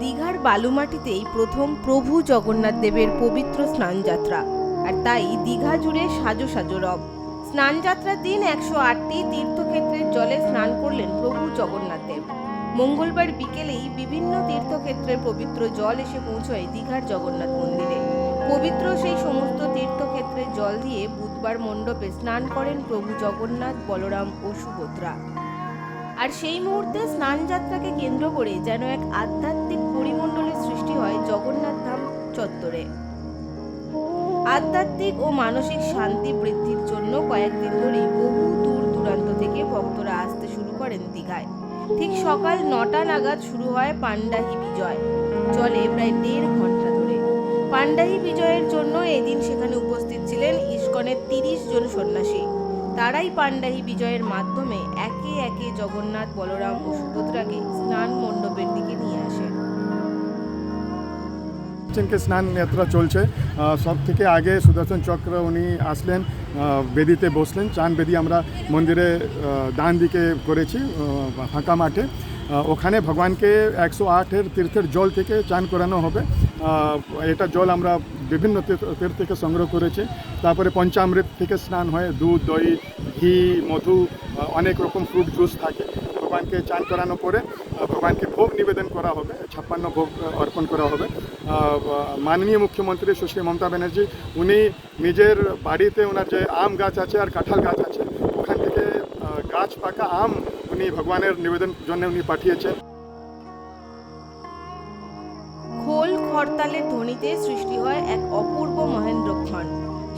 দীঘার বালুমাটিতেই প্রথম প্রভু জগন্নাথ দেবের পবিত্র স্নানযাত্রা। আর তাই দীঘা জুড়ে সাজো সাজো রব। স্নানযাত্রার দিন একশো আটটি তীর্থক্ষেত্রের জলে স্নান করলেন প্রভু জগন্নাথ দেব। মঙ্গলবার বিকেলেই বিভিন্ন তীর্থক্ষেত্রের পবিত্র জল এসে পৌঁছয় দীঘার জগন্নাথ মন্দিরে। পবিত্র সেই সমস্ত তীর্থক্ষেত্রের জল দিয়ে বুধবার মণ্ডপে স্নান করেন প্রভু জগন্নাথ, বলরাম ও সুভদ্রা। আর সেই মুহূর্তে স্নান যাত্রাকে কেন্দ্র করে যেন এক আধ্যাত্মিক পরিমণ্ডলের সৃষ্টি হয় জগন্নাথ ধাম চত্বরে। আধ্যাত্মিক ও মানসিক শান্তি বৃদ্ধির জন্য কয়েকদিন ধরেই বহু দূর দূরান্ত থেকে ভক্তরা আসতে শুরু করেন দীঘায়। ঠিক সকাল নটা নাগাদ শুরু হয় পান্ডাহি বিজয়। চলে প্রায় দেড় ঘণ্টা ধরে। পান্ডাহি বিজয়ের জন্য এদিন সেখানে উপস্থিত ছিলেন ইস্কনের তিরিশ জন সন্ন্যাসী। তারাই পান্ডাহি বিজয়ের মাধ্যমে একে একে জগন্নাথ বলরাম ও সুভদ্রাকে স্নান মণ্ডপের দিকে নিয়ে আসে। কে স্নান যাত্রা চলছে। সব থেকে আগে সুদর্শন চক্র উনি আসলেন বেদিতে বসলেন। চান বেদি আমরা মন্দিরে ডান দিকে করেছি ফাঁকা মাঠে। ওখানে ভগবানকে একশো আটের তীর্থের জল থেকে চান করানো হবে। এটা জল আমরা বিভিন্ন তীর্থ থেকে সংগ্রহ করেছি। তারপরে পঞ্চামৃত থেকে স্নান হয়, দুধ, দই, ঘি, মধু অনেক রকম ফ্রুট জুস থাকে। ভগবানকে চান করানো পরে ভগবানকে ভোগ নিবেদন করা হবে, ছাপ্পান্ন ভোগ অর্পণ করা হবে। মাননীয় মুখ্যমন্ত্রী সুশ্রী মমতা ব্যানার্জি, উনি নিজের বাড়িতে ওনার যে আম গাছ আছে আর কাঁঠাল গাছ আছে, ওখান থেকে গাছ পাকা আম উনি ভগবানের নিবেদন জন্য উনি পাঠিয়েছেন। খোল খরতালের ধ্বনিতে সৃষ্টি হয় এক অপূর্ব মহেন্দ্রক্ষণ।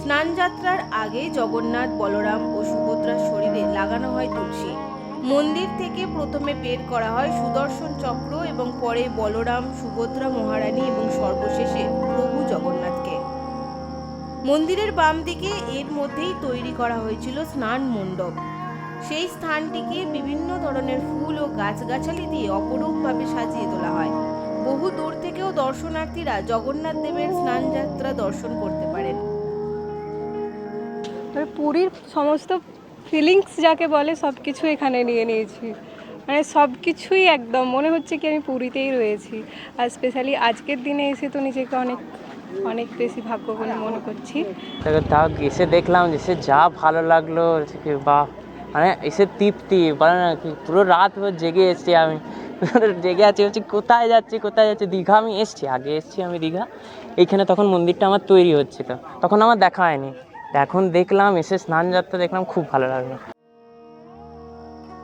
স্নানযাত্রার আগে জগন্নাথ, বলরাম ও সুভদ্রার শরীরে লাগানো হয় তুলসী। মন্দির থেকে প্রথমে বের করা হয় সুদর্শন চক্র এবং পরে বলরাম, সুভদ্রা মহারানী এবং সর্বশেষে প্রভু জগন্নাথকে। মন্দিরের বাম দিকে এর মধ্যেই তৈরি করা হয়েছিল স্নান মণ্ডপ। সেই স্থানটিকে বিভিন্ন ধরনের ফুল ও গাছগাছালি দিয়ে অপরূপভাবে সাজিয়ে তোলা হয়। বহু দূর থেকেও দর্শনার্থীরা জগন্নাথ দেবের স্নানযাত্রা দর্শন করতে পারেন। মানে পুরীর সমস্ত ফিলিংস যাকে বলে সব কিছু এখানে নিয়ে নিয়েছি। মানে সব কিছুই একদম মনে হচ্ছে কি আমি পুরীতেই রয়েছি। আর স্পেশালি আজকের দিনে এসে তো নিজেকে অনেক অনেক বেশি ভাগ্যবান মনে করছি। তাও এসে দেখলাম এসে যা ভালো লাগল বাহ মানে এসে তৃপ্তি বলে না কি পুরো রাত জেগে এসছি আমি। জেগে আছি হচ্ছে কোথায় যাচ্ছি কোথায় যাচ্ছি? দীঘা আমি এসছি, আগে এসছি আমি দীঘা। এইখানে তখন মন্দিরটা আমার তৈরি হচ্ছিল। তখন আমার দেখা হয়নি। এখন দেখলাম, এসে স্নান যাত্রা দেখলাম, খুব ভালো লাগল।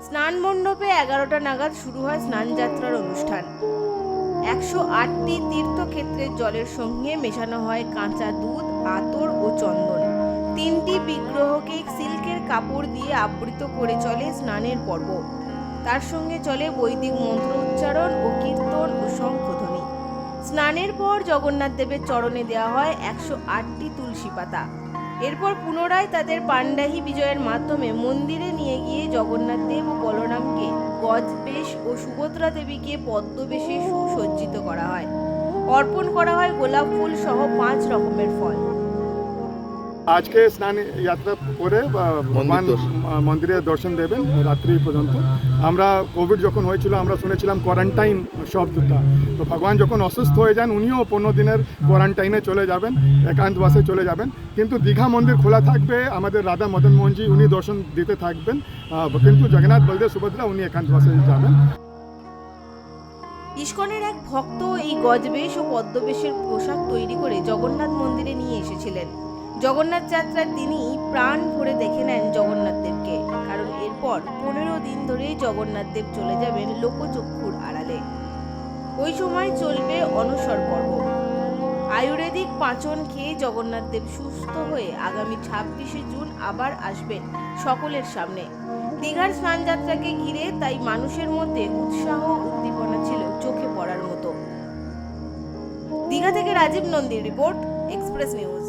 স্নান মণ্ডপে এগারোটা নাগাদ শুরু হয় স্নানযাত্রার অনুষ্ঠান। একশো আটটি তীর্থক্ষেত্রের জলের সঙ্গে মেশানো হয় কাঁচা দুধ, আতর ও চন্দন। তিনটি বিগ্রহকে সিল্কের কাপড় দিয়ে আবৃত করে চলে স্নানের পর্ব। তার সঙ্গে চলে বৈদিক মন্ত্র উচ্চারণ ও কীর্তন ও শঙ্খধ্বনি। স্নানের পর জগন্নাথ দেবের চরণে দেওয়া হয় একশো আটটি তুলসী পাতা। এরপর পুনরায় তাদের পাণ্ডাহি বিজয়ের মাধ্যমে মন্দিরে নিয়ে গিয়ে জগন্নাথ দেব ও বলরামকে গজবেশ ও সুভদ্রা দেবীকে পদ্মবেশে সুসজ্জিত করা হয়। অর্পণ করা হয় গোলাপ ফুল সহ পাঁচ রকমের ফল। আজকে স্নান যাত্রা করে ভগবান মন্দিরে দর্শন। দেবেন রাত্রি পর্যন্ত। আমরা কোভিড যখন হয়েছিল আমরা শুনেছিলাম কোয়ারেন্টাইন শব্দটা। তো ভগবান যখন অসুস্থ হয়ে যান উনিও পনেরো দিনের কোয়ারেন্টাইনে চলে যাবেন একান্তবাসে চলে যাবেন। কিন্তু দীঘা মন্দির খোলা থাকবে আমাদের রাধা মদন মোহনজি উনি দর্শন দিতে থাকবেন। কিন্তু জগন্নাথ বলদেব সুভদ্রা উনি একান্তবাসে যাবেন। ইস্কনের এক ভক্ত এই গজবেশ ও পদ্মবেশের পোশাক তৈরি করে জগন্নাথ মন্দিরে নিয়ে এসেছিলেন। জগন্নাথ যাত্রার দিনই প্রাণ ভরে দেখে নেন জগন্নাথ দেবকে। কারণ এরপর পনেরো দিন ধরে জগন্নাথ দেব চলে যাবেন লোকচক্ষুর আড়ালে। ওই সময় চলবে অনসর পর্ব। আয়ুর্বেদিক পাচন খেয়ে জগন্নাথ দেব সুস্থ হয়ে আগামী ছাব্বিশে জুন আবার আসবেন সকলের সামনে। দীঘার স্নানযাত্রাকে ঘিরে তাই মানুষের মধ্যে উৎসাহ উদ্দীপনা ছিল চোখে পড়ার মতো। দীঘা থেকে রাজীব নন্দীর রিপোর্ট, এক্সপ্রেস নিউজ।